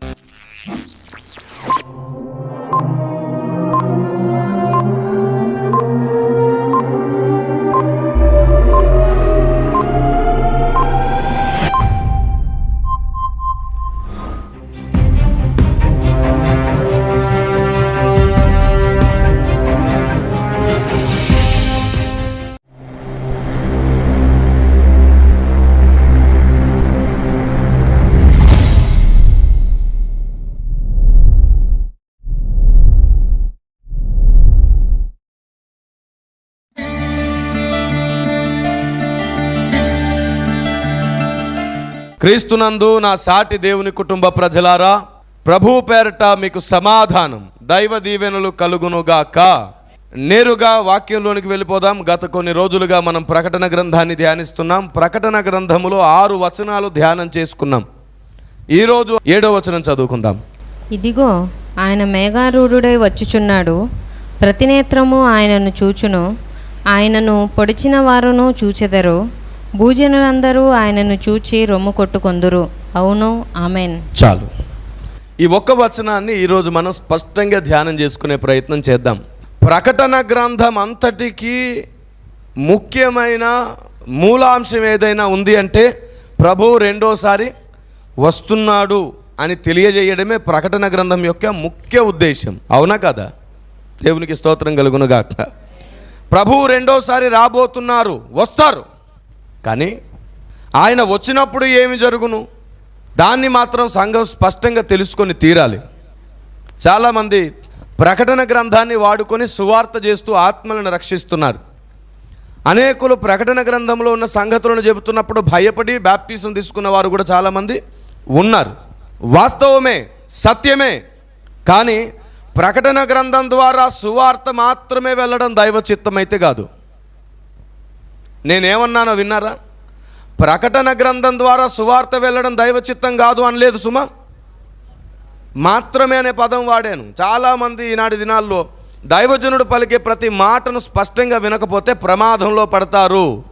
you. క్రీస్తునందు నా సాటి దేవుని కుటుంబ ప్రజలారా ప్రభు పేరట మీకు సమాధానం దైవ దీవెనలు కలుగునుగాక. నేరుగా వాక్యంలోనికి వెళ్ళిపోదాం. గత కొన్ని రోజులుగా మనం ప్రకటన గ్రంథాన్ని ధ్యానిస్తున్నాం. ప్రకటన గ్రంథములో ఆరు వచనాలు ధ్యానం చేసుకున్నాం. ఈరోజు ఏడో వచనం చదువుకుందాం. ఇదిగో ఆయన మేఘారూఢుడై వచ్చుచున్నాడు. ప్రతినేత్రము ఆయనను చూచును. ఆయనను పొడిచిన వారును చూచెదరు. భూజనులందరూ ఆయనను చూచి రొమ్ము కొట్టుకొందురు. అవును ఆమెన్. చాలు. ఈ ఒక్క వచనాన్ని ఈరోజు మనం స్పష్టంగా ధ్యానం చేసుకునే ప్రయత్నం చేద్దాం. ప్రకటన గ్రంథం అంతటికీ ముఖ్యమైన మూలాంశం ఏదైనా ఉంది అంటే ప్రభు రెండోసారి వస్తున్నాడు అని తెలియజేయడమే ప్రకటన గ్రంథం యొక్క ముఖ్య ఉద్దేశం అవునా కదా? దేవునికి స్తోత్రం కలుగునుగాక. ప్రభువు రెండోసారి రాబోతున్నారు వస్తారు. కానీ ఆయన వచ్చినప్పుడు ఏమి జరుగును? దాన్ని మాత్రం సంఘం స్పష్టంగా తెలుసుకొని తీరాలి. చాలామంది ప్రకటన గ్రంథాన్ని వాడుకొని సువార్త చేస్తూ ఆత్మలను రక్షిస్తున్నారు. అనేకులు ప్రకటన గ్రంథంలో ఉన్న సంగతులను చెబుతున్నప్పుడు భయపడి బ్యాప్టిజం తీసుకున్న వారు కూడా చాలామంది ఉన్నారు. వాస్తవమే సత్యమే. కానీ ప్రకటన గ్రంథం ద్వారా సువార్త మాత్రమే వెళ్ళడం దైవ చిత్తమైతే కాదు. నేనేమన్నానో విన్నారా? ప్రకటన గ్రంథం ద్వారా సువార్త వెళ్ళడం దైవ చిత్తం కాదు అనలేదు సుమా. మాత్రమే అనే పదం వాడాను. చాలామంది ఈనాటి దినాల్లో దైవజనుడు పలికే ప్రతి మాటను స్పష్టంగా వినకపోతే ప్రమాదంలో పడతారు.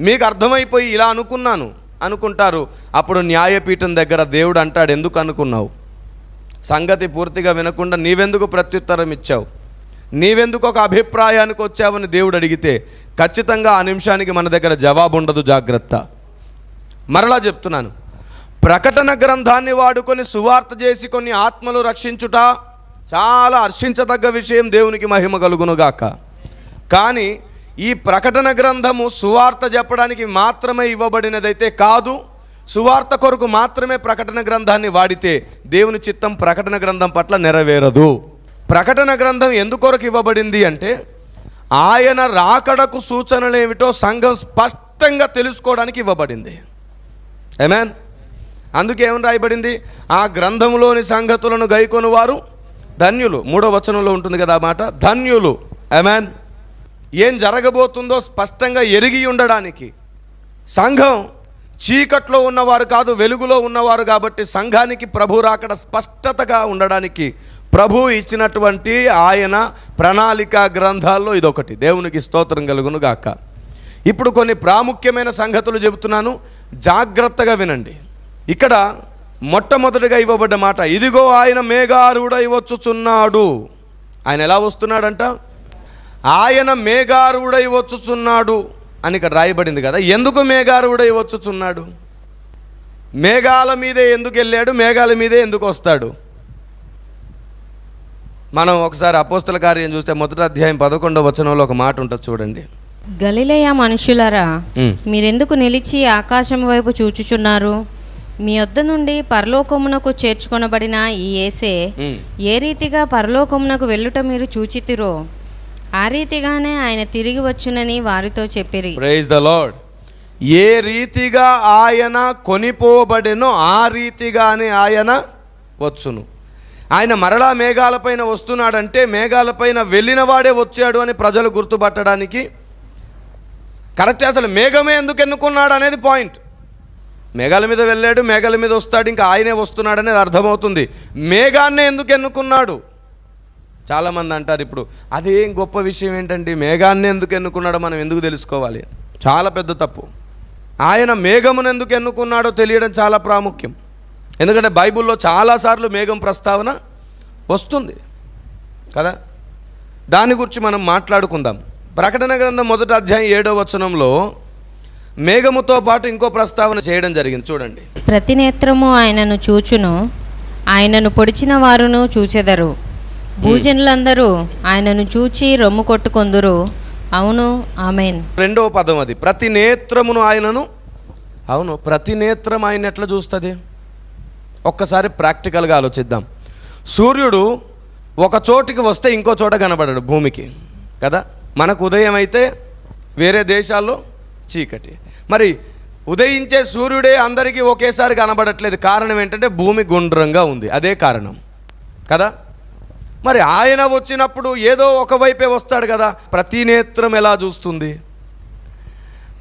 మీకు అర్థమైపోయి ఇలా అనుకున్నాను. అనుకుంటారు. అప్పుడు న్యాయపీఠం దగ్గర దేవుడు అంటాడు ఎందుకు అనుకున్నావు? సంగతి పూర్తిగా వినకుండా నీవెందుకు ప్రత్యుత్తరం ఇచ్చావు? నీవెందుకు ఒక అభిప్రాయానికి వచ్చావని దేవుడు అడిగితే ఖచ్చితంగా ఆ నిమిషానికి మన దగ్గర జవాబు ఉండదు జాగ్రత్త. మరలా చెప్తున్నాను. ప్రకటన గ్రంథాన్ని వాడుకొని సువార్త చేసి కొన్ని ఆత్మలు రక్షించుట చాలా హర్షించదగ్గ విషయం దేవునికి మహిమ కలుగునుగాక. కానీ ఈ ప్రకటన గ్రంథము సువార్త చెప్పడానికి మాత్రమే ఇవ్వబడినదైతే కాదు సువార్త కొరకు మాత్రమే ప్రకటన గ్రంథాన్ని వాడితే దేవుని చిత్తం ప్రకటన గ్రంథం పట్ల నెరవేరదు. ప్రకటన గ్రంథం ఎందుకొరకు ఇవ్వబడింది అంటే ఆయన రాకడకు సూచనలు ఏమిటో సంఘం స్పష్టంగా తెలుసుకోవడానికి ఇవ్వబడింది. ఏమేన్ అందుకే ఏమని రాయబడింది? ఆ గ్రంథంలోని సంగతులను గైకొని వారు ధన్యులు. మూడో వచనంలో ఉంటుంది కదా ఆ మాట? ధన్యులు. ఏమేన్ ఏం జరగబోతుందో స్పష్టంగా ఎరిగి ఉండడానికి. సంఘం చీకట్లో ఉన్నవారు కాదు వెలుగులో ఉన్నవారు కాబట్టి సంఘానికి ప్రభు రాకడ స్పష్టతగా ఉండడానికి ప్రభు ఇచ్చినటువంటి ఆయన ప్రణాళిక గ్రంథాల్లో ఇదొకటి. దేవునికి స్తోత్రం కలుగును గాక. ఇప్పుడు కొన్ని ప్రాముఖ్యమైన సంగతులు చెబుతున్నాను. జాగ్రత్తగా వినండి. ఇక్కడ మొట్టమొదటిగా ఇవ్వబడ్డ మాట ఇదిగో ఆయన మేఘారుడై వచ్చుచున్నాడు ఆయన ఎలా వస్తున్నాడంట? ఆయన మేఘారుడై వచ్చుచున్నాడు అని ఇక్కడ రాయబడింది కదా. ఎందుకు మేఘారుడై వచ్చుచున్నాడు మేఘాల మీదే ఎందుకు వెళ్ళాడు? మేఘాల మీదే ఎందుకు వస్తాడు? మనం ఒకసారి అపోస్తల కార్యం చూస్తే మొదటి అధ్యాయం పదకొండవ వచనంలో ఒక మాట ఉంటుంది చూడండి. గలిలయ మనుషులారా. మీరెందుకు నిలిచి ఆకాశం వైపు చూచుచున్నారు? మీ వద్ద నుండి పరలోకమునకు చేర్చుకొనబడిన ఈ ఏసే. ఏ రీతిగా పరలోకమునకు వెళ్ళుట మీరు చూచితిరో ఆ రీతిగానే ఆయన తిరిగి వచ్చునని వారితో చెప్పిరి. ప్రైజ్ ద లార్డ్ ఏ రీతిగా ఆయన కొనిపోబడెనో ఆ రీతిగానే ఆయన వచ్చును. ఆయన మరలా మేఘాలపైన వస్తున్నాడంటే మేఘాలపైన వెళ్ళిన వాడే వచ్చాడు అని ప్రజలు గుర్తుపట్టడానికి. కరెక్ట్ అసలు మేఘమే ఎందుకు ఎన్నుకున్నాడు అనేది పాయింట్. మేఘాల మీద వెళ్ళాడు మేఘాల మీద వస్తాడు ఇంకా ఆయనే వస్తున్నాడు అనేది అర్థమవుతుంది. మేఘాన్నే ఎందుకు ఎన్నుకున్నాడు? చాలామంది అంటారు ఇప్పుడు అదేం గొప్ప విషయం ఏంటంటే మేఘాన్ని ఎందుకు ఎన్నుకున్నాడో మనం ఎందుకు తెలుసుకోవాలి? చాలా పెద్ద తప్పు. ఆయన మేఘమును ఎందుకు ఎన్నుకున్నాడో తెలియడం చాలా ప్రాముఖ్యం. ఎందుకంటే బైబిల్లో చాలాసార్లు మేఘం ప్రస్తావన వస్తుంది. కదా? దాని గురించి మనం మాట్లాడుకుందాం. ప్రకటన గ్రంథం మొదటి అధ్యాయం ఏడో వచనంలో మేఘముతో పాటు ఇంకో ప్రస్తావన చేయడం జరిగింది. చూడండి. ప్రతి నేత్రము ఆయనను చూచును ఆయనను పొడిచిన వారును చూచెదరు. భూజనులందరూ ఆయనను చూచి రొమ్ము కొట్టుకొందురు. అవును ఆమెన్. రెండవ పదం అది. ప్రతి నేత్రమును ఆయనను అవును ప్రతి నేత్రం ఆయన ఎట్లా చూస్తుంది? ఒక్కసారి ప్రాక్టికల్గా ఆలోచిద్దాం. సూర్యుడు ఒక చోటికి వస్తే ఇంకో చోట కనబడడు భూమికి కదా? మనకు ఉదయం అయితే వేరే దేశాల్లో చీకటి. మరి ఉదయించే సూర్యుడే అందరికీ ఒకేసారి కనబడట్లేదు. కారణం ఏంటంటే భూమి గుండ్రంగా ఉంది. అదే కారణం కదా? మరి ఆయన వచ్చినప్పుడు ఏదో ఒకవైపే వస్తాడు కదా? ప్రతి నేత్రం ఎలా చూస్తుంది?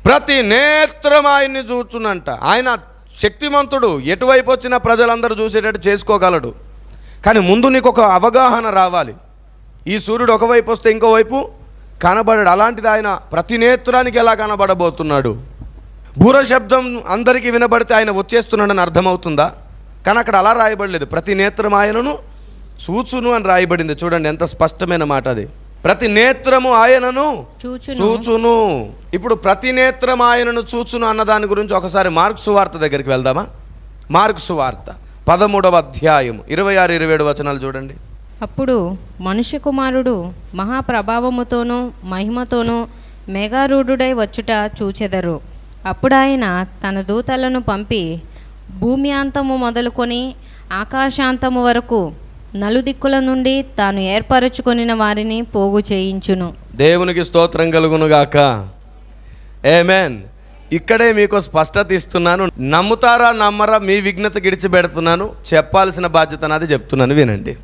ప్రతి నేత్రం ఆయన్ని చూచునంట. ఆయన శక్తిమంతుడు ఎటువైపు వచ్చిన ప్రజలందరూ చూసేటట్టు చేసుకోగలడు. కానీ ముందు నీకు ఒక అవగాహన రావాలి. ఈ సూర్యుడు ఒకవైపు వస్తే ఇంకోవైపు కనబడడు. అలాంటిది ఆయన ప్రతి నేత్రానికి ఎలా కనబడబోతున్నాడు? బూర శబ్దం అందరికీ వినబడితే ఆయన వచ్చేస్తున్నాడని అర్థమవుతుందా? కానీ అక్కడ అలా రాయబడలేదు. ప్రతి నేత్రం ఆయనను చూచును అని రాయబడింది. చూడండి ఎంత స్పష్టమైన మాట అది. ప్రతి నేత్రము ఆయనను చూచును. చూచును. ఇప్పుడు ప్రతి నేత్రం ఆయనను చూచును అన్న దాని గురించి ఒకసారి మార్క్స్ వార్త దగ్గరికి వెళ్దామా? మార్క్స్ వార్త పదమూడవ అధ్యాయం ఇరవై ఆరు ఇరవై ఏడు వచనాలు చూడండి. అప్పుడు మనుష్య కుమారుడు మహాప్రభావముతోనూ మహిమతోనూ మేఘారూఢుడై వచ్చుట చూచెదరు. అప్పుడు ఆయన తన దూతలను పంపి భూమి అంతము మొదలుకొని ఆకాశాంతము వరకు నలుదిక్కుల నుండి తాను ఏర్పరచుకొనిన వారిని పోగు చేయించును. దేవునికి స్తోత్రం కలుగునుగాక ఏమేన్ ఇక్కడే మీకు స్పష్టత ఇస్తున్నాను. నమ్ముతారా నమ్మరా మీ విఘ్నత గిడిచిపెడుతున్నాను. చెప్పాల్సిన బాధ్యత నాది చెప్తున్నాను వినండి.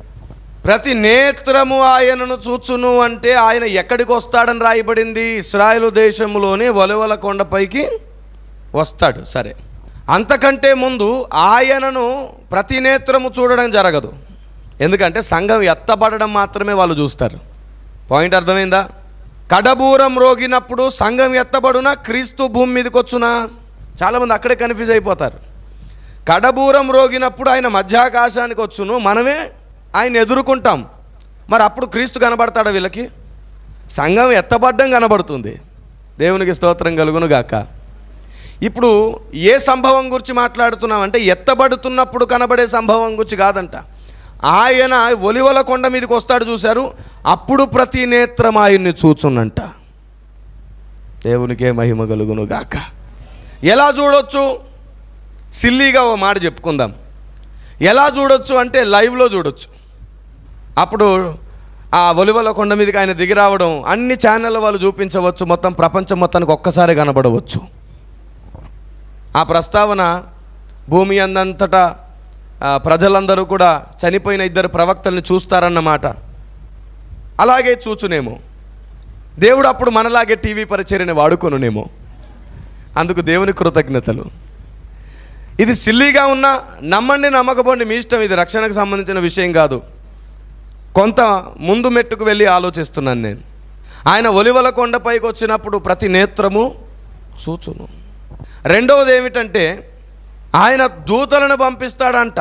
ప్రతి నేత్రము ఆయనను చూచును అంటే ఆయన ఎక్కడికి వస్తాడని రాయబడింది? ఇస్రాయలు దేశంలోని వలవల కొండపైకి వస్తాడు. సరే. అంతకంటే ముందు ఆయనను ప్రతి నేత్రము చూడడం జరగదు. ఎందుకంటే సంఘం ఎత్తబడడం మాత్రమే వాళ్ళు చూస్తారు. పాయింట్ అర్థమైందా? కడబూరం రోగినప్పుడు సంఘం ఎత్తబడునా క్రీస్తు భూమి మీదకి వచ్చునా చాలామంది అక్కడే కన్ఫ్యూజ్ అయిపోతారు. కడబూరం రోగినప్పుడు ఆయన మధ్యాకాశానికి వచ్చును మనమే ఆయన ఎదుర్కొంటాం. మరి అప్పుడు క్రీస్తు కనబడతాడా వీళ్ళకి? సంఘం ఎత్తబడ్డం కనబడుతుంది. దేవునికి స్తోత్రం కలుగును గాక ఇప్పుడు ఏ సంభవం గురించి మాట్లాడుతున్నాం అంటే ఎత్తబడుతున్నప్పుడు కనబడే సంభవం గురించి కాదంట. ఆయన ఒలివల కొండ మీదకి వస్తాడు చూశారు. అప్పుడు ప్రతి నేత్రం ఆయన్ని చూచునంట. దేవునికే మహిమ కలుగును గాక. ఎలా చూడొచ్చు? సిల్లీగా ఓ మాట చెప్పుకుందాం. ఎలా చూడొచ్చు అంటే లైవ్లో చూడొచ్చు. అప్పుడు ఆ ఒలివల కొండ మీదకి ఆయన దిగి రావడం అన్ని ఛానళ్ళ వాళ్ళు చూపించవచ్చు. మొత్తం ప్రపంచం మొత్తానికి ఒక్కసారి కనబడవచ్చు. ఆ ప్రస్తావన భూమి అందంతటా ప్రజలందరూ కూడా చనిపోయిన ఇద్దరు ప్రవక్తల్ని చూస్తారన్నమాట అలాగే చూచునేమో. దేవుడు అప్పుడు మనలాగే టీవీ పరిచర్యని వాడుకొనునేమో. అందుకు దేవుని కృతజ్ఞతలు. ఇది సిల్లీగా ఉన్నా నమ్మండి నమ్మకపోండి మీ ఇష్టం. ఇది రక్షణకు సంబంధించిన విషయం కాదు. కొంత ముందు మెట్టుకు వెళ్ళి ఆలోచిస్తున్నాను నేను. ఆయన ఒలివల కొండపైకి వచ్చినప్పుడు ప్రతి నేత్రము చూచును. రెండవది ఏమిటంటే ఆయన దూతలను పంపిస్తాడంట.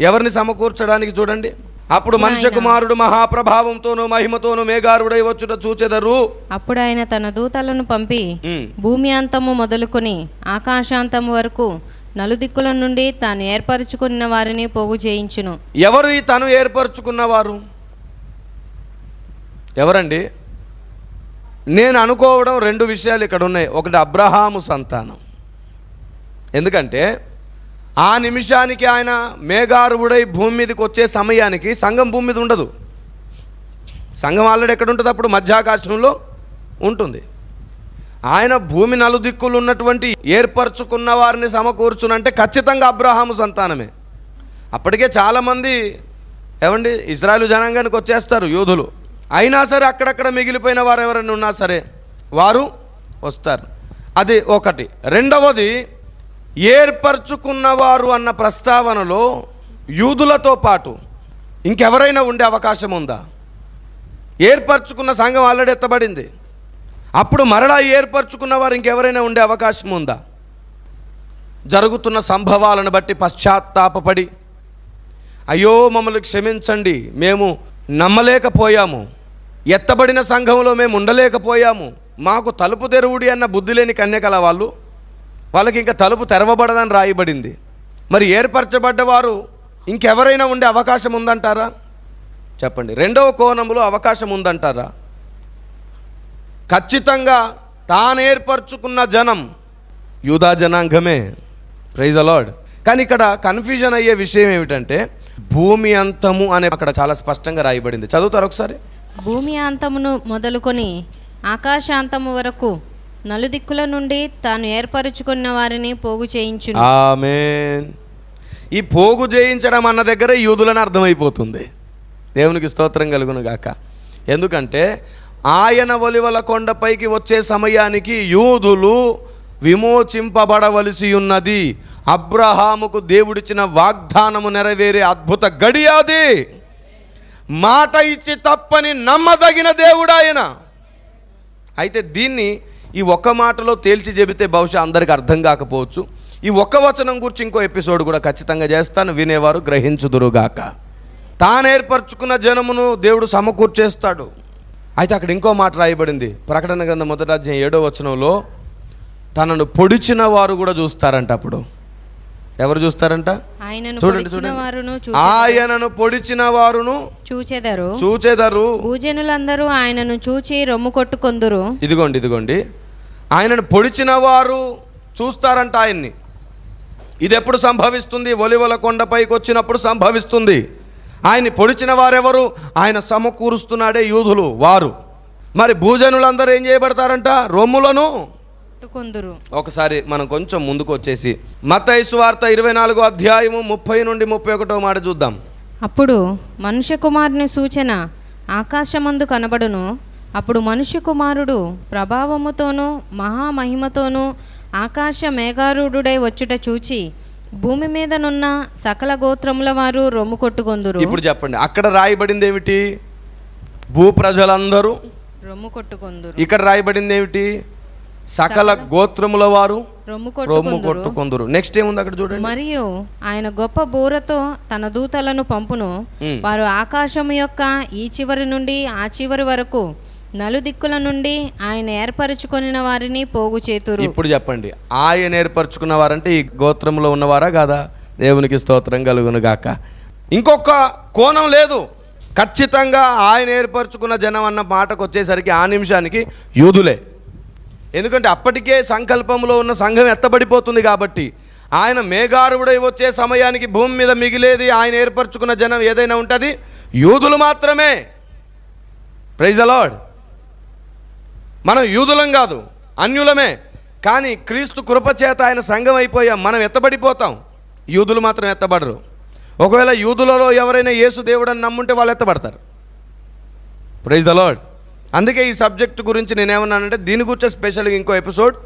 ఎవరిని సమకూర్చడానికి చూడండి. అప్పుడు మనుష్య కుమారుడు మహాప్రభావంతోనూ మహిమతోనూ మేఘారుడై వచ్చుట చూచెదరు. అప్పుడు ఆయన తన దూతలను పంపి. భూమి అంతము మొదలుకొని ఆకాశాంతము వరకు నలుదిక్కుల నుండి తాను ఏర్పరచుకున్న వారిని పోగు చేయించును. ఎవరు ఈ తను ఏర్పరచుకున్నవారు ఎవరండి? నేను అనుకోవడం రెండు విషయాలు ఇక్కడ ఉన్నాయి. ఒకటి అబ్రహాము సంతానం. ఎందుకంటే ఆ నిమిషానికి ఆయన మేఘారువుడై భూమి మీదకి వచ్చే సమయానికి సంఘం భూమి మీద ఉండదు. సంఘం ఆల్రెడీ ఎక్కడ ఉంటుంది అప్పుడు? మధ్యాకాశంలో ఉంటుంది. ఆయన భూమి నలుదిక్కులు ఉన్నటువంటి ఏర్పరచుకున్న వారిని సమకూర్చునంటే ఖచ్చితంగా అబ్రహాము సంతానమే. అప్పటికే చాలామంది ఏమండి? ఇజ్రాయలు జనాంగానికి వచ్చేస్తారు యోధులు అయినా సరే అక్కడక్కడ మిగిలిపోయిన వారు ఎవరైనా ఉన్నా సరే వారు వస్తారు. అది ఒకటి. రెండవది ఏర్పరచుకున్నవారు అన్న ప్రస్తావనలో యూదులతో పాటు ఇంకెవరైనా ఉండే అవకాశం ఉందా? ఏర్పరచుకున్న సంఘం ఆల్రెడీ ఎత్తబడింది. అప్పుడు మరలా ఏర్పరచుకున్న వారు ఇంకెవరైనా ఉండే అవకాశం ఉందా? జరుగుతున్న సంభవాలను బట్టి పశ్చాత్తాపడి అయ్యో మమ్మల్ని క్షమించండి మేము నమ్మలేకపోయాము. ఎత్తబడిన సంఘంలో మేము ఉండలేకపోయాము. మాకు తలుపు తెరువుడి అన్న బుద్ధి లేని కన్యకల వాళ్ళు వాళ్ళకి ఇంకా తలుపు తెరవబడదని రాయబడింది. మరి ఏర్పరచబడ్డవారు ఇంకెవరైనా ఉండే అవకాశం ఉందంటారా? చెప్పండి. రెండవ కోణంలో అవకాశం ఉందంటారా? ఖచ్చితంగా తాను ఏర్పరచుకున్న జనం యూదా జనాంగమే. ప్రైజ్ అలాడ్ కానీ ఇక్కడ కన్ఫ్యూజన్ అయ్యే విషయం ఏమిటంటే భూమి అంతము అనే అక్కడ చాలా స్పష్టంగా రాయబడింది. చదువుతారు ఒకసారి? భూమి అంతమును మొదలుకొని ఆకాశాంతము వరకు నలుదిక్కుల నుండి తాను ఏర్పరచుకున్న వారిని పోగు చేయించు ఆమెన్. ఈ పోగు చేయించడం అన్న దగ్గర యూదులని అర్థమైపోతుంది. దేవునికి స్తోత్రం కలుగును గాక. ఎందుకంటే ఆయన ఒలివల కొండపైకి వచ్చే సమయానికి యూదులు విమోచింపబడవలసి ఉన్నది. అబ్రహాముకు దేవుడిచ్చిన వాగ్దానము నెరవేరే అద్భుత గడియాది మాట ఇచ్చి తప్పని నమ్మదగిన దేవుడాయన అయితే దీన్ని ఈ ఒక్క మాటలో తేల్చి చెబితే బహుశా అందరికి అర్థం కాకపోవచ్చు. ఈ ఒక్క వచనం గురించి ఇంకో ఎపిసోడ్ కూడా ఖచ్చితంగా చేస్తాను. వినేవారు గ్రహించుదురుగాక. తాను ఏర్పరచుకున్న జనమును దేవుడు సమకూర్చేస్తాడు. అయితే అక్కడ ఇంకో మాట రాయబడింది. ప్రకటన గ్రంథం మొదటి అధ్యాయం ఏడో వచనంలో తనను పొడిచిన వారు కూడా చూస్తారంట అప్పుడు. ఎవరు చూస్తారంట? ఆయనను చూడండి పొడిచిన చూడండి. ఆయనను పొడిచిన వారును చూచెదరు. చూచెదరు. భూజనులందరూ ఆయనను చూచి రొమ్ము కొట్టుకొందురు. ఇదిగోండి ఇదిగోండి. ఆయనను పొడిచిన వారు చూస్తారంట ఆయన్ని. ఇది ఎప్పుడు సంభవిస్తుంది? ఒలివల కొండపైకి వచ్చినప్పుడు సంభవిస్తుంది. ఆయన్ని పొడిచిన వారెవరు? ఆయన సమకూరుస్తున్నాడే యూదులు వారు. మరి భూజనులందరూ ఏం చేయబడతారంట? రొమ్ములను కొట్టుకొందురు ఒకసారి మనం కొంచెం ముందుకు వచ్చేసి మత్తయి వార్త ఇరవై నాలుగో అధ్యాయము ముప్పై నుండి ముప్పై ఒకటో మాట చూద్దాం. అప్పుడు మనుష్య కుమారుని సూచన ఆకాశమందు కనబడును అప్పుడు మనుష్య కుమారుడు ప్రభావముతోనూ మహామహిమతోనూ ఆకాశ మేఘారూఢుడై వచ్చుట చూచి భూమి మీదనున్న సకల గోత్రముల వారు రొమ్ము కొట్టుకొందురు. ఇప్పుడు చెప్పండి అక్కడ రాయబడింది ఏమిటి భూ ప్రజలందరూ రొమ్ము కొట్టుకొందురు. ఇక్కడ రాయబడింది ఏమిటి సకల గోత్రముల వారు రొమ్ము కొట్టుకొందురు. నెక్స్ట్ ఏముంది అక్కడ చూడండి. మరియు ఆయన గొప్ప బూరతో తన దూతలను పంపును. వారు ఆకాశము యొక్క ఈ చివరి నుండి ఆ చివరి వరకు నలుదిక్కుల నుండి ఆయన ఏర్పరచుకున్న వారిని పోగు చేతురు. ఇప్పుడు చెప్పండి ఆయన ఏర్పరచుకున్న వారంటే ఈ గోత్రంలో ఉన్నవారా కాదా? దేవునికి స్తోత్రం కలుగును గాక. ఇంకొక కోణం లేదు. ఖచ్చితంగా ఆయన ఏర్పరచుకున్న జనం అన్న మాటకు వచ్చేసరికి ఆ నిమిషానికి యూదులే. ఎందుకంటే అప్పటికే సంకల్పంలో ఉన్న సంఘం ఎత్తబడిపోతుంది కాబట్టి ఆయన మేఘారుడై వచ్చే సమయానికి భూమి మీద మిగిలేది ఆయన ఏర్పరచుకున్న జనం ఏదైనా ఉంటుంది? యూదులు మాత్రమే. ప్రైజ్ అలాడ్ మనం యూదులం కాదు అన్యులమే. కానీ క్రీస్తు కృపచేత ఆయన సంఘం అయిపోయాం మనం ఎత్తబడిపోతాం. యూదులు మాత్రం ఎత్తబడరు. ఒకవేళ యూదులలో ఎవరైనా యేసు దేవుడని నమ్ముంటే వాళ్ళు ఎత్తబడతారు. ప్రైజ్ ద లార్డ్ అందుకే ఈ సబ్జెక్ట్ గురించి నేనేమన్నానంటే దీని గురించి స్పెషల్గా ఇంకో ఎపిసోడ్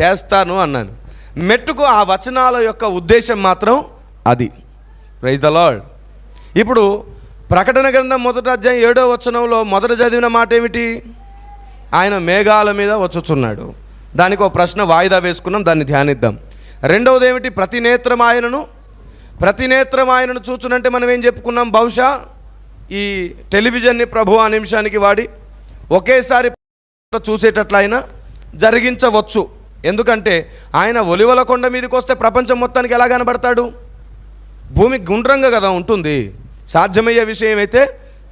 చేస్తాను అన్నాను. మెట్టుకు ఆ వచనాల యొక్క ఉద్దేశం మాత్రం అది. ప్రైజ్ ద లార్డ్ ఇప్పుడు ప్రకటన గ్రంథం మొదటి అధ్యాయం ఏడో వచనంలో మొదట చదివిన మాట ఏమిటి ఆయన మేఘాల మీద వచ్చుచున్నాడు. దానికి ఒక ప్రశ్న వాయిదా వేసుకున్నాం దాన్ని ధ్యానిద్దాం. రెండవది ఏమిటి? ప్రతి నేత్రం ఆయనను ప్రతి నేత్రం ఆయనను చూచునంటే మనం ఏం చెప్పుకున్నాం? బహుశా ఈ టెలివిజన్ని ప్రభు ఆ నిమిషానికి వాడి ఒకేసారి చూసేటట్లు ఆయన జరిగించవచ్చు. ఎందుకంటే ఆయన ఒలివల కొండ మీదకి వస్తే ప్రపంచం మొత్తానికి ఎలా కనబడతాడు? భూమి గుండ్రంగా కదా ఉంటుంది. సాధ్యమయ్యే విషయం అయితే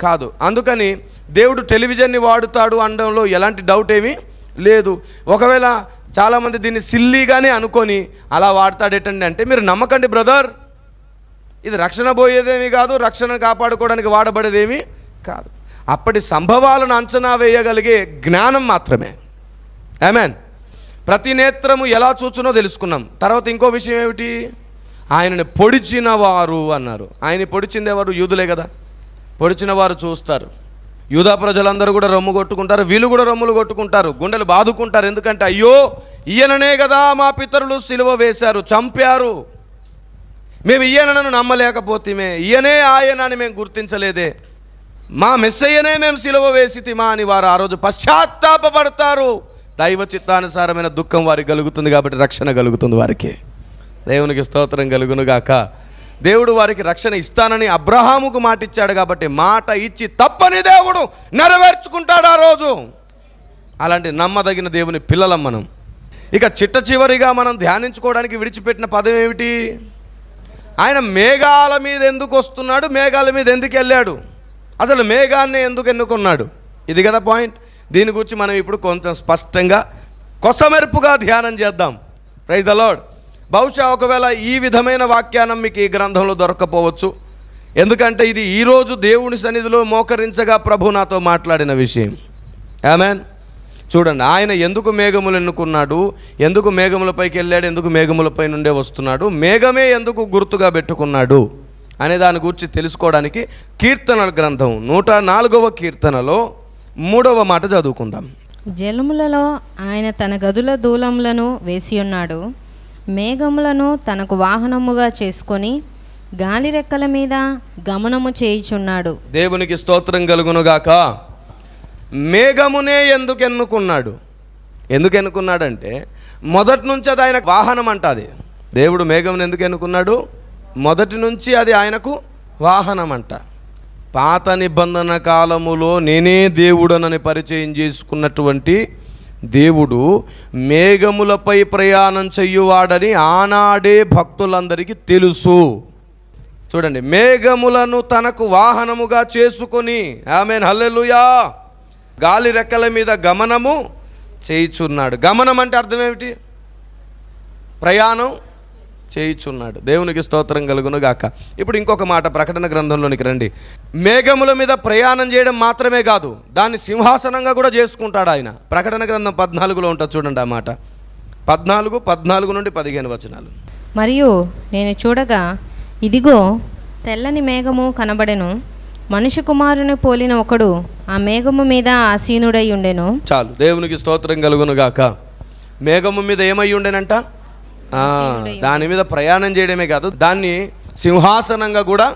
కాదు. అందుకని దేవుడు టెలివిజన్ని వాడుతాడు అనడంలో ఎలాంటి డౌట్ ఏమీ లేదు. ఒకవేళ చాలామంది దీన్ని సిల్లీగానే అనుకొని అలా వాడతాడేటండి అంటే మీరు నమ్మకండి బ్రదర్. ఇది రక్షణ పోయేదేమీ కాదు రక్షణ కాపాడుకోవడానికి వాడబడేదేమీ కాదు. అప్పటి సంభవాలను అంచనా వేయగలిగే జ్ఞానం మాత్రమే. ఐమెన్ ప్రతి నేత్రము ఎలా చూచునో తెలుసుకున్నాం. తర్వాత ఇంకో విషయం ఏమిటి? ఆయనని పొడిచిన వారు అన్నారు. ఆయన పొడిచింది ఎవరు? యూదులే కదా. పొడిచిన వారు చూస్తారు. యూదా ప్రజలందరూ కూడా రొమ్ము కొట్టుకుంటారు వీళ్ళు కూడా రొమ్ములు కొట్టుకుంటారు గుండెలు బాదుకుంటారు. ఎందుకంటే అయ్యో ఈయననే కదా మా పితరులు సిలువ వేశారు చంపారు. మేము ఈయనను నమ్మలేకపోతేమే ఈయనే ఆయన అని మేము గుర్తించలేదే. మా మెస్సయ్యనే మేము సిలువ వేసితిమా అని వారు ఆ రోజు పశ్చాత్తాపపడతారు. దైవ చిత్తానుసారమైన దుఃఖం వారికి కలుగుతుంది కాబట్టి రక్షణ కలుగుతుంది వారికి. దేవునికి స్తోత్రం కలుగును గాక దేవుడు వారికి రక్షణ ఇస్తానని అబ్రహాముకు మాట ఇచ్చాడు కాబట్టి మాట ఇచ్చి తప్పని దేవుడు నెరవేర్చుకుంటాడు ఆ రోజు. అలాంటి నమ్మదగిన దేవుని పిల్లలం మనం. ఇక చిట్ట చివరిగా మనం ధ్యానించుకోవడానికి విడిచిపెట్టిన పదం ఏమిటి? ఆయన మేఘాల మీద ఎందుకు వస్తున్నాడు? మేఘాల మీద ఎందుకు వెళ్ళాడు? అసలు మేఘాన్ని ఎందుకు ఎన్నుకున్నాడు? ఇది కదా పాయింట్. దీని గురించి మనం ఇప్పుడు కొంచెం స్పష్టంగా కొసమెరుపుగా ధ్యానం చేద్దాం. ప్రైజ్ ద లాడ్ బహుశా ఒకవేళ ఈ విధమైన వాక్యానం మీకు ఈ గ్రంథంలో దొరకపోవచ్చు. ఎందుకంటే ఇది ఈరోజు దేవుని సన్నిధిలో మోకరించగా ప్రభు నాతో మాట్లాడిన విషయం. ఆమెన్ చూడండి ఆయన ఎందుకు మేఘములు ఎన్నుకున్నాడు? ఎందుకు మేఘములపైకి వెళ్ళాడు? ఎందుకు మేఘములపై నుండే వస్తున్నాడు? మేఘమే ఎందుకు గుర్తుగా పెట్టుకున్నాడు? అనే దాని గురించి తెలుసుకోవడానికి కీర్తనల గ్రంథం నూట నాలుగవ కీర్తనలో మూడవ మాట చదువుకుందాం. జలములలో ఆయన తన గదుల దూలములను వేసి ఉన్నాడు. మేఘములను తనకు వాహనముగా చేసుకొని గాలి రెక్కల మీద గమనము చేయుచున్నాడు. దేవునికి స్తోత్రం కలుగునుగాక. మేఘమునే ఎందుకు ఎన్నుకున్నాడు? ఎందుకు ఎన్నుకున్నాడంటే మొదటి నుంచి అది ఆయన వాహనం అంట అది దేవుడు మేఘమును ఎందుకు ఎన్నుకున్నాడు? మొదటి నుంచి అది ఆయనకు వాహనం అంట. పాత నిబంధన కాలములో నేనే దేవుడనని పరిచయం చేసుకున్నటువంటి దేవుడు మేఘములపై ప్రయాణం చెయ్యువాడని ఆనాడే భక్తులందరికీ తెలుసు. చూడండి మేఘములను తనకు వాహనముగా చేసుకొని ఆమె హల్లెలుయా గాలి రెక్కల మీద గమనము చేయుచున్నాడు. గమనం అంటే అర్థం ఏమిటి? ప్రయాణం. చేయుచున్నాడు. దేవునికి స్తోత్రం కలుగును గాక ఇప్పుడు ఇంకొక మాట ప్రకటన గ్రంథంలోనికి రండి. మేఘముల మీద ప్రయాణం చేయడం మాత్రమే కాదు దాన్ని సింహాసనంగా కూడా చేసుకుంటాడు ఆయన. ప్రకటన గ్రంథం పద్నాలుగులో ఉంటుంది చూడండి ఆ మాట. పద్నాలుగు పద్నాలుగు నుండి పదిహేను వచనాలు. మరియు నేను చూడగా ఇదిగో తెల్లని మేఘము కనబడెను. మనుష్య కుమారుని పోలిన ఒకడు ఆ మేఘము మీద ఆసీనుడై ఉండెను. చాలు. దేవునికి స్తోత్రం కలుగును గాక మేఘము మీద ఏమై ఉండేనంట? దాని మీద ప్రయాణం చేయడమే కాదు దాన్ని సింహాసనంగా కూడా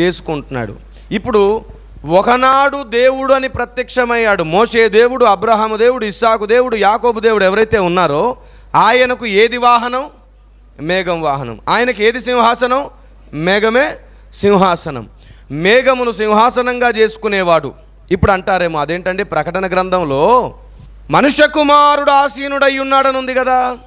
చేసుకుంటున్నాడు. ఇప్పుడు ఒకనాడు దేవుడు అని ప్రత్యక్షమయ్యాడు. మోషే దేవుడు అబ్రహాము దేవుడు ఇస్సాకు దేవుడు యాకోబు దేవుడు ఎవరైతే ఉన్నారో ఆయనకు ఏది వాహనం? మేఘం వాహనం. ఆయనకి ఏది సింహాసనం? మేఘమే సింహాసనం. మేఘమును సింహాసనంగా చేసుకునేవాడు. ఇప్పుడు అంటారేమో అదేంటంటే ప్రకటన గ్రంథంలో? మనుష్య కుమారుడు ఆసీనుడై ఉన్నాడని ఉంది కదా.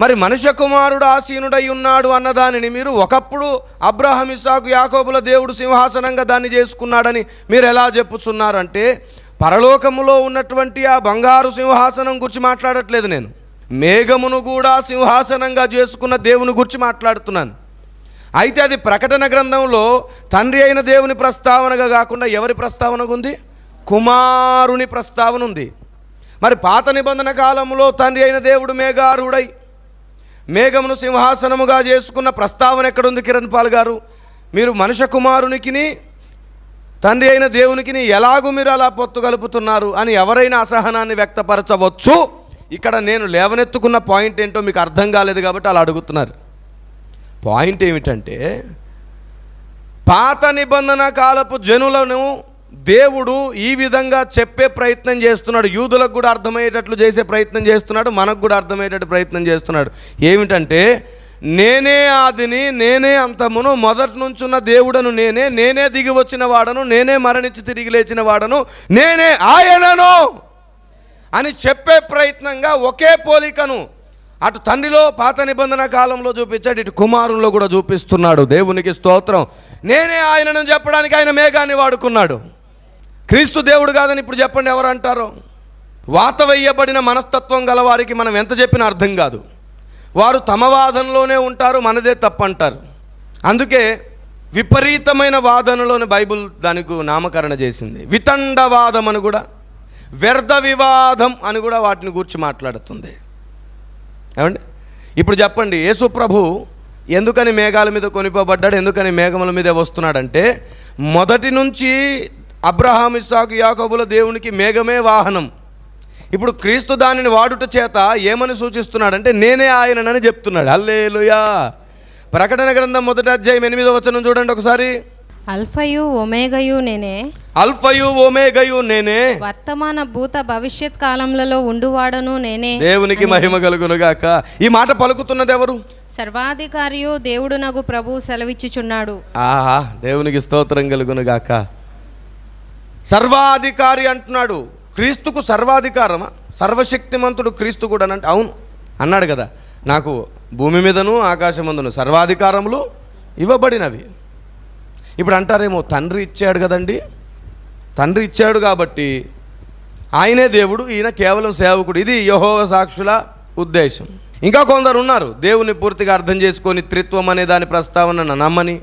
మరి మనుష్య కుమారుడు ఆసీనుడై ఉన్నాడు అన్న దానిని మీరు ఒకప్పుడు అబ్రహం ఇసాకు యాకోబుల దేవుడు సింహాసనంగా దాన్ని చేసుకున్నాడని మీరు ఎలా చెప్పుచున్నారంటే పరలోకములో ఉన్నటువంటి ఆ బంగారు సింహాసనం గురించి మాట్లాడట్లేదు నేను. మేఘమును కూడా సింహాసనంగా చేసుకున్న దేవుని గురించి మాట్లాడుతున్నాను. అయితే అది ప్రకటన గ్రంథంలో తండ్రి అయిన దేవుని ప్రస్తావనగా కాకుండా ఎవరి ప్రస్తావనగా ఉంది? కుమారుని ప్రస్తావన ఉంది. మరి పాత నిబంధన కాలంలో తండ్రి అయిన దేవుడు మేఘారుడై మేఘమును సింహాసనముగా చేసుకున్న ప్రస్తావన ఎక్కడుంది కిరణ్ పాల్ గారు? మీరు మనుష్య కుమారునికిని తండ్రి అయిన దేవునికిని ఎలాగూ మీరు అలా పొత్తు కలుపుతున్నారు అని ఎవరైనా అసహనాన్ని వ్యక్తపరచవచ్చు? ఇక్కడ నేను లేవనెత్తుకున్న పాయింట్ ఏంటో మీకు అర్థం కాలేదు కాబట్టి అలా అడుగుతున్నారు. పాయింట్ ఏమిటంటే పాత నిబంధన కాలపు జనులను దేవుడు ఈ విధంగా చెప్పే ప్రయత్నం చేస్తున్నాడు. యూదులకు కూడా అర్థమయ్యేటట్లు చేసే ప్రయత్నం చేస్తున్నాడు. మనకు కూడా అర్థమయ్యేటట్టు ప్రయత్నం చేస్తున్నాడు. ఏమిటంటే నేనే ఆదిని నేనే అంతమును మొదటి నుంచున్న దేవుడను నేనే నేనే దిగి వచ్చిన వాడను నేనే మరణించి తిరిగి లేచిన వాడను నేనే ఆయనను అని చెప్పే ప్రయత్నంగా ఒకే పోలికను అటు తండ్రిలో పాత నిబంధన కాలంలో చూపించాడు ఇటు కుమారుల్లో కూడా చూపిస్తున్నాడు దేవునికి స్తోత్రం. నేనే ఆయనను చెప్పడానికి ఆయన మేఘాన్ని వాడుకున్నాడు. క్రీస్తు దేవుడు కాదని ఇప్పుడు చెప్పండి ఎవరు అంటారు వాత వేయబడిన మనస్తత్వం గల వారికి మనం ఎంత చెప్పినా అర్థం కాదు. వారు తమ వాదనలోనే ఉంటారు మనదే తప్పంటారు. అందుకే విపరీతమైన వాదనలోని బైబిల్ దానికి నామకరణ చేసింది. వితండవాదం అని కూడా వ్యర్థ వివాదం అని కూడా వాటిని గురించి మాట్లాడుతుంది. ఏమండి? ఇప్పుడు చెప్పండి యేసు ప్రభు ఎందుకని మేఘాల మీద కొనిపోబడ్డాడు ఎందుకని మేఘముల మీదే వస్తున్నాడంటే మొదటి నుంచి అబ్రహాం ఇస్సాకు యాకోబుల దేవునికి మేఘమే వాహనం. ఇప్పుడు క్రీస్తు దానిని వాడుట చేత ఏమని సూచిస్తున్నాడంటే నేనే ఆయననని చెప్తున్నాడు. అల్లేలుయా ప్రకటన గ్రంథం మొదటి అధ్యాయం ఎనిమిదో వచనం చూడండి ఒకసారి. అల్ఫయు ఒమేగయు నేనే. అల్ఫయు ఓమేగయు నేనే. వర్తమాన భూత భవిష్యత్ కాలములలో ఉండువాడను నేనే దేవునికి మహిమ కలుగునుగాక. ఈ మాట పలుకుతున్నది ఎవరు? సర్వాధికారియు దేవుడునగు ప్రభు సెలవిచ్చుచున్నాడు. ఆహా దేవునికి స్తోత్రం కలుగును గాక సర్వాధికారి అంటున్నాడు. క్రీస్తుకు సర్వాధికారమా? సర్వశక్తిమంతుడు క్రీస్తు కూడా అంటే అవును అన్నాడు కదా. నాకు భూమి మీదను ఆకాశమందును సర్వాధికారములు ఇవ్వబడినవి. ఇప్పుడు అంటారేమో తండ్రి ఇచ్చాడు కదండి. తండ్రి ఇచ్చాడు కాబట్టి ఆయనే దేవుడు ఈయన కేవలం సేవకుడు. ఇది యహోవ సాక్షుల ఉద్దేశం. ఇంకా కొందరు ఉన్నారు దేవుని పూర్తిగా అర్థం చేసుకొని త్రిత్వం అనే దాని ప్రస్తావన నమ్మని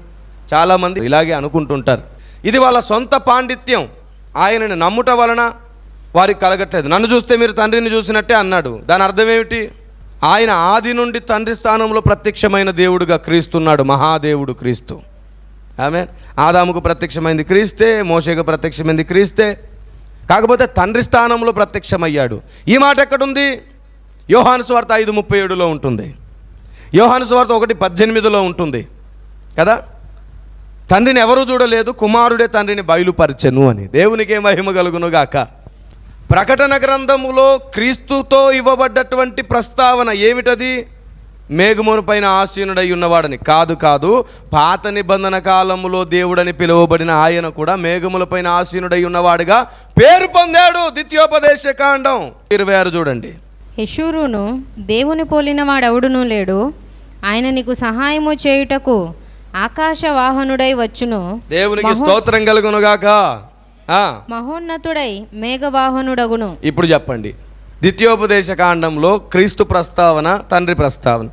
చాలామంది ఇలాగే అనుకుంటుంటారు. ఇది వాళ్ళ సొంత పాండిత్యం. ఆయనని నమ్ముట వలన వారికి కలగట్లేదు. నన్ను చూస్తే మీరు తండ్రిని చూసినట్టే అన్నాడు. దాని అర్థం ఏమిటి? ఆయన ఆది నుండి తండ్రి స్థానంలో ప్రత్యక్షమైన దేవుడుగా క్రీస్తున్నాడు. మహాదేవుడు క్రీస్తు. ఆమె ఆదాముకు ప్రత్యక్షమైంది క్రీస్తే మోషేకు ప్రత్యక్షమైంది క్రీస్తే. కాకపోతే తండ్రి స్థానంలో ప్రత్యక్షమయ్యాడు. ఈ మాట ఎక్కడుంది? యోహాను స్వార్థ ఐదు ముప్పై ఏడులో ఉంటుంది. యోహాను స్వార్థ ఒకటి పద్దెనిమిదిలో ఉంటుంది. కదా? తండ్రిని ఎవరు చూడలేదు కుమారుడే తండ్రిని బయలుపరచెను అని. దేవునికే మహిమ కలుగును గాక. ప్రకటన గ్రంథములో క్రీస్తుతో ఇవ్వబడ్డటువంటి ప్రస్తావన ఏమిటది? మేఘమును పైన ఆసీనుడై ఉన్నవాడని. కాదు కాదు. పాత నిబంధన కాలములో దేవుడని పిలువబడిన ఆయన కూడా మేఘముల పైన ఆసీనుడై ఉన్నవాడుగా పేరు పొందాడు. ద్వితీయోపదేశ కాండం ఇరవై ఆరు చూడండి. యశూరును దేవుని పోలిన వాడెవడునూ లేడు. ఆయన నీకు సహాయము చేయుటకు ఆకాశ వాహనుడై వచ్చును. దేవునికి స్తోత్రం కలుగునుగాక. ఆ, మహోన్నతుడై మేఘవాహనుడగును. ఇప్పుడు చెప్పండి. ద్వితీయోపదేశ కాండంలో క్రీస్తు ప్రస్తావన తండ్రి ప్రస్తావన.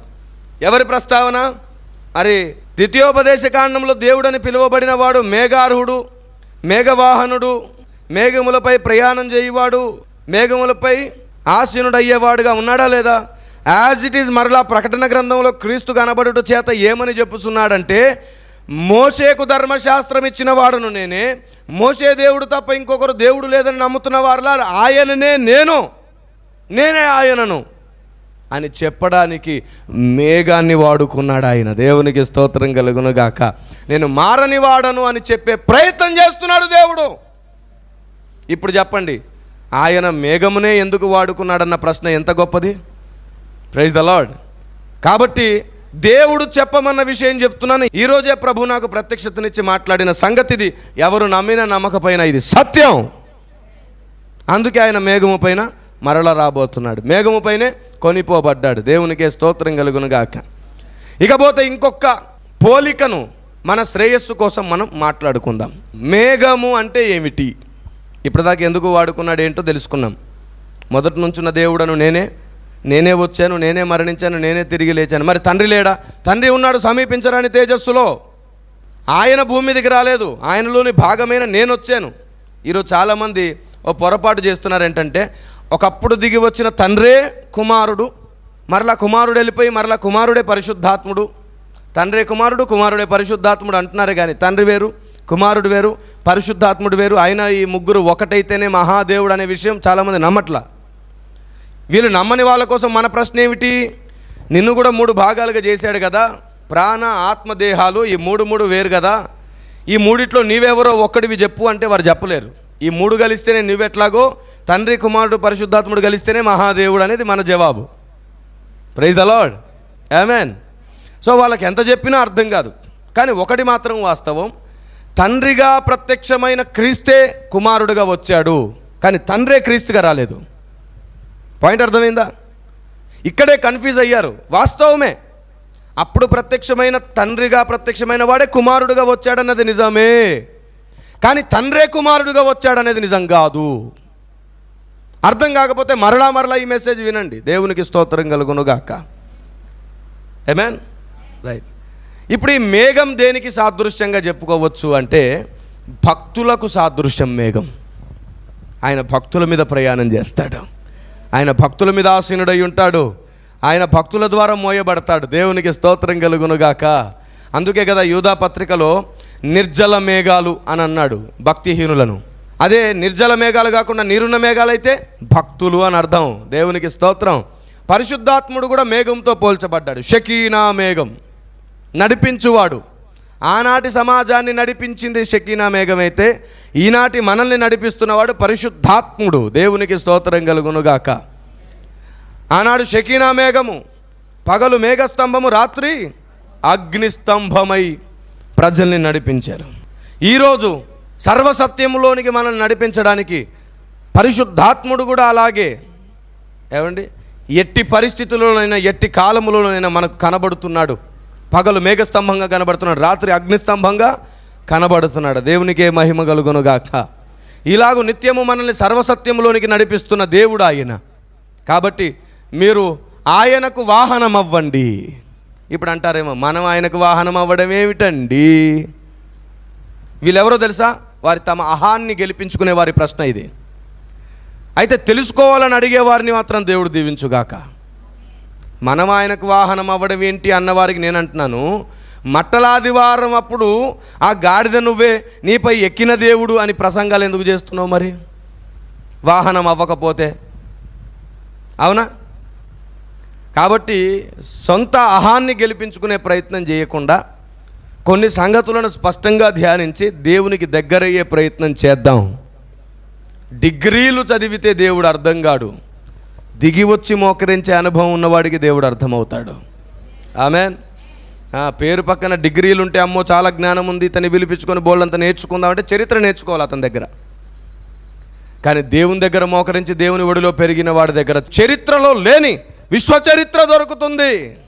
ఎవరి ప్రస్తావన? అరే ద్వితీయోపదేశ కాండంలో దేవుడని పిలువబడిన వాడు మేఘార్హుడు మేఘవాహనుడు మేఘములపై ప్రయాణం చేయువాడు మేఘములపై ఆసీనుడయ్యేవాడుగా ఉన్నాడా లేదా? యాజ్ ఇట్ ఈజ్ మరలా ప్రకటన గ్రంథంలో క్రీస్తు కనబడుట చేత ఏమని చెప్పుచున్నాడంటే మోషేకు ధర్మశాస్త్రం ఇచ్చిన వాడును నేనే. మోషే దేవుడు తప్ప ఇంకొకరు దేవుడు లేదని నమ్ముతున్న వారిలా ఆయననే నేను. నేనే ఆయనను. అని చెప్పడానికి మేఘాన్ని వాడుకున్నాడు ఆయన. దేవునికి స్తోత్రం కలుగును గాక. నేను మారని వాడను అని చెప్పే ప్రయత్నం చేస్తున్నాడు దేవుడు. ఇప్పుడు చెప్పండి ఆయన మేఘమునే ఎందుకు వాడుకున్నాడన్న ప్రశ్న ఎంత గొప్పది? ప్రైజ్ ద లార్డ్ కాబట్టి దేవుడు చెప్పమన్న విషయం చెప్తున్నాను. ఈరోజే ప్రభు నాకు ప్రత్యక్షతనిచ్చి మాట్లాడిన సంగతిది ఎవరు నమ్మిన నమ్మకపోయినా ఇది సత్యం. అందుకే ఆయన మేఘము పైన మరల రాబోతున్నాడు. మేఘము పైనే కొనిపోబడ్డాడు. దేవునికే స్తోత్రం కలుగును గాక. ఇకపోతే ఇంకొక పోలికను మన శ్రేయస్సు కోసం మనం మాట్లాడుకుందాం. మేఘము అంటే ఏమిటి? ఇప్పటిదాకా ఎందుకు వాడుకున్నాడు ఏంటో తెలుసుకున్నాం. మొదటి నుంచున్న దేవుడను నేనే నేనే వచ్చాను నేనే మరణించాను నేనే తిరిగి లేచాను. మరి తండ్రి లేడా? తండ్రి ఉన్నాడు సమీపించరాని తేజస్సులో. ఆయన భూమి మీదకి రాలేదు. ఆయనలోని భాగమైన నేను వచ్చాను. ఈరోజు చాలామంది ఓ పొరపాటు చేస్తున్నారు ఏంటంటే ఒకప్పుడు దిగి వచ్చిన తండ్రే కుమారుడు మరలా కుమారుడు వెళ్ళిపోయి మరలా కుమారుడే పరిశుద్ధాత్ముడు. తండ్రే కుమారుడు కుమారుడే పరిశుద్ధాత్ముడు అంటున్నారు కానీ తండ్రి వేరు కుమారుడు వేరు పరిశుద్ధాత్ముడు వేరు. ఆయన ఈ ముగ్గురు ఒకటైతేనే మహాదేవుడు అనే విషయం చాలామంది నమ్మట్లా. వీళ్ళు నమ్మని వాళ్ళ కోసం మన ప్రశ్న ఏమిటి? నిన్ను కూడా మూడు భాగాలుగా చేశాడు కదా. ప్రాణ ఆత్మదేహాలు ఈ మూడు మూడు వేరు కదా. ఈ మూడిట్లో నీవెవరో ఒక్కడివి చెప్పు అంటే వారు చెప్పలేరు. ఈ మూడు కలిస్తేనే నువ్వెట్లాగో? తండ్రి కుమారుడు పరిశుద్ధాత్ముడు కలిస్తేనే మహాదేవుడు అనేది మన జవాబు. Praise the lord amen so వాళ్ళకి ఎంత చెప్పినా అర్థం కాదు. కానీ ఒకటి మాత్రం వాస్తవం. తండ్రిగా ప్రత్యక్షమైన క్రీస్తే కుమారుడుగా వచ్చాడు. కానీ తండ్రే క్రీస్తుగా రాలేదు. పాయింట్ అర్థమైందా? ఇక్కడే కన్ఫ్యూజ్ అయ్యారు. వాస్తవమే. అప్పుడు ప్రత్యక్షమైన తండ్రిగా ప్రత్యక్షమైన వాడే కుమారుడుగా వచ్చాడన్నది నిజమే. కానీ తండ్రే కుమారుడుగా వచ్చాడనేది నిజం కాదు. అర్థం కాకపోతే మరలా మరలా ఈ మెసేజ్ వినండి. దేవునికి స్తోత్రం కలుగునుగాక. ఏమేన్ రైట్ ఇప్పుడు ఈ మేఘం దేనికి సాదృశ్యంగా చెప్పుకోవచ్చు అంటే భక్తులకు సాదృశ్యం మేఘం. ఆయన భక్తుల మీద ప్రయాణం చేస్తాడు. ఆయన భక్తుల మీద ఆసీనుడై ఉంటాడు. ఆయన భక్తుల ద్వారా మోయబడతాడు. దేవునికి స్తోత్రం కలుగునుగాక. అందుకే కదా యూదా పత్రికలో నిర్జల మేఘాలు అని అన్నాడు భక్తిహీనులను. అదే నిర్జల మేఘాలు కాకుండా నీరున్న మేఘాలైతే భక్తులు అని అర్థం. దేవునికి స్తోత్రం. పరిశుద్ధాత్ముడు కూడా మేఘంతో పోల్చబడ్డాడు. షకీనా మేఘం. నడిపించువాడు. ఆనాటి సమాజాన్ని నడిపించింది షకీనా మేఘమైతే ఈనాటి మనల్ని నడిపిస్తున్నవాడు పరిశుద్ధాత్ముడు. దేవునికి స్తోత్రం కలుగునుగాక. ఆనాడు షకీనా మేఘము పగలు మేఘస్తంభము రాత్రి అగ్నిస్తంభమై ప్రజల్ని నడిపించారు. ఈరోజు సర్వసత్యములోనికి మనల్ని నడిపించడానికి పరిశుద్ధాత్ముడు కూడా అలాగే. ఏమండి? ఎట్టి పరిస్థితుల్లోనైనా ఎట్టి కాలములోనైనా మనకు కనబడుతున్నాడు. పగలు మేఘస్తంభంగా కనబడుతున్నాడు రాత్రి అగ్నిస్తంభంగా కనబడుతున్నాడు. దేవునికే మహిమ కలుగునుగాక. ఇలాగ నిత్యము మనల్ని సర్వసత్యంలోనికి నడిపిస్తున్న దేవుడు ఆయన. కాబట్టి మీరు ఆయనకు వాహనం అవ్వండి ఇప్పుడు అంటారేమో మనం ఆయనకు వాహనం అవ్వడం ఏమిటండి? వీళ్ళెవరో తెలుసా? వారి తమ అహాన్ని గెలిపించుకునే వారి ప్రశ్న ఇది. అయితే తెలుసుకోవాలని అడిగే వారిని మాత్రం దేవుడు దీవించుగాక. మనం ఆయనకు వాహనం అవ్వడం ఏంటి అన్నవారికి నేను అంటున్నాను. మట్టలాదివారం అప్పుడు ఆ గాడిద నువ్వే నీపై ఎక్కిన దేవుడు అని ప్రసంగాలు ఎందుకు చేస్తున్నావు మరి? వాహనం అవ్వకపోతే. అవునా? కాబట్టి సొంత అహాన్ని గెలిపించుకునే ప్రయత్నం చేయకుండా కొన్ని సంగతులను స్పష్టంగా ధ్యానించి దేవునికి దగ్గరయ్యే ప్రయత్నం చేద్దాం. డిగ్రీలు చదివితే దేవుడు అర్థం కాడు. దిగి వచ్చి మోకరించే అనుభవం ఉన్నవాడికి దేవుడు అర్థమవుతాడు. ఆమెన్. పేరు పక్కన డిగ్రీలు ఉంటే అమ్మో చాలా జ్ఞానం ఉంది తను పిలిపించుకొని బోళ్ళంతా నేర్చుకుందాం అంటే చరిత్ర నేర్చుకోవాలి అతని దగ్గర. కానీ దేవుని దగ్గర మోకరించి దేవుని ఒడిలో పెరిగిన వాడి దగ్గర చరిత్రలో లేని విశ్వ చరిత్ర దొరుకుతుంది.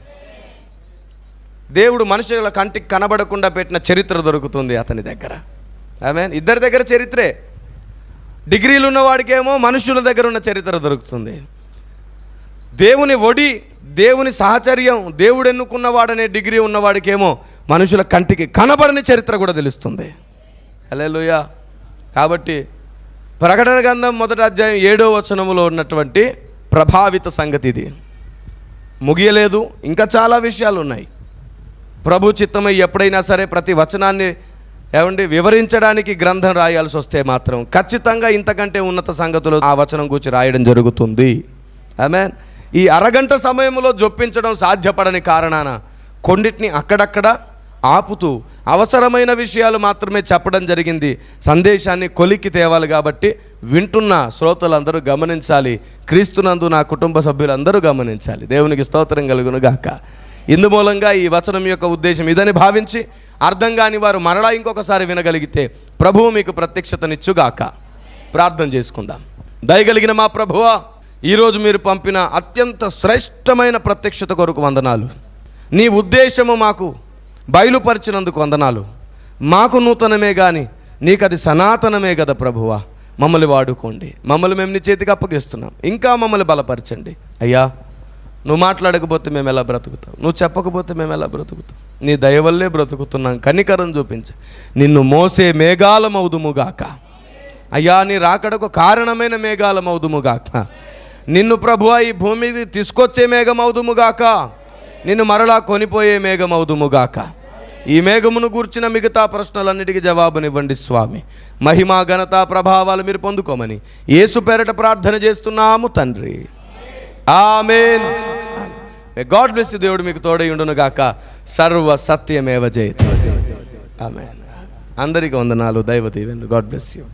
దేవుడు మనుషుల కంటికి కనబడకుండా పెట్టిన చరిత్ర దొరుకుతుంది అతని దగ్గర. ఆమె ఇద్దరి దగ్గర చరిత్రే. డిగ్రీలు ఉన్నవాడికేమో మనుషుల దగ్గర ఉన్న చరిత్ర దొరుకుతుంది. దేవుని ఒడి దేవుని సహచర్యం దేవుడు ఎన్నుకున్నవాడనే డిగ్రీ ఉన్నవాడికేమో మనుషుల కంటికి కనబడని చరిత్ర కూడా తెలుస్తుంది. హలేలుయ కాబట్టి ప్రకటన గ్రంథం మొదటి అధ్యాయం ఏడో వచనములో ఉన్నటువంటి ప్రభావిత సంగతి ఇది. ముగియలేదు. ఇంకా చాలా విషయాలు ఉన్నాయి. ప్రభు చిత్తమై ఎప్పుడైనా సరే ప్రతి వచనాన్ని ఏమండి వివరించడానికి గ్రంథం రాయాల్సి వస్తే మాత్రం ఖచ్చితంగా ఇంతకంటే ఉన్నత సంగతులు ఆ వచనం గురించి రాయడం జరుగుతుంది. ఆమె ఈ అరగంట సమయంలో జొప్పించడం సాధ్యపడని కారణాన కొన్నిటిని అక్కడక్కడ ఆపుతూ అవసరమైన విషయాలు మాత్రమే చెప్పడం జరిగింది. సందేశాన్ని కొలికి తేవాలి కాబట్టి వింటున్న శ్రోతలందరూ గమనించాలి. క్రీస్తునందు నా కుటుంబ సభ్యులందరూ గమనించాలి. దేవునికి స్తోత్రం కలుగును గాక ఇందు మూలంగా ఈ వచనం యొక్క ఉద్దేశం ఇదని భావించి అర్థం కాని వారు మరలా ఇంకొకసారి వినగలిగితే ప్రభువు మీకు ప్రత్యక్షతనిచ్చుగాక. ప్రార్థన చేసుకుందాం. దయగలిగిన మా ప్రభువా ఈరోజు మీరు పంపిన అత్యంత శ్రేష్టమైన ప్రత్యక్షత కొరకు వందనాలు. నీ ఉద్దేశము మాకు బయలుపరిచినందుకు వందనాలు. మాకు నూతనమే కానీ నీకు అది సనాతనమే కదా ప్రభువా. మమ్మల్ని వాడుకోండి. మమ్మల్ని మేము నీ చేతికి అప్పగిస్తున్నాం. ఇంకా మమ్మల్ని బలపరచండి. అయ్యా నువ్వు మాట్లాడకపోతే మేము ఎలా బ్రతుకుతాం? నువ్వు చెప్పకపోతే మేము ఎలా బ్రతుకుతాం? నీ దయవల్లే బ్రతుకుతున్నాం. కనికరం చూపించ. నిన్ను మోసే మేఘాలమవుదుముగాక. అయ్యా నీ రాకడకు కారణమైన మేఘాలమవుదుముగాక. నిన్ను ప్రభు ఈ భూమి మీద తీసుకొచ్చే మేఘమవుదుముగాక నిన్ను మరలా కొనిపోయే మేఘమవుదుముగాక ఈ మేఘమును గూర్చిన మిగతా ప్రశ్నలన్నిటికీ జవాబునివ్వండి స్వామి. మహిమా ఘనత ప్రభావాలు మీరు పొందుకోమని యేసు పేరట ప్రార్థన చేస్తున్నాము తండ్రి. ఆమెన్. గాడ్ బ్లెస్ దేవుడు మీకు తోడై ఉండునుగాక. సర్వ సత్యమేవ జయత. ఆమెన్. అందరికీ వందనాలు దైవ దీవెన్ గాడ్ బ్లెస్ యూ.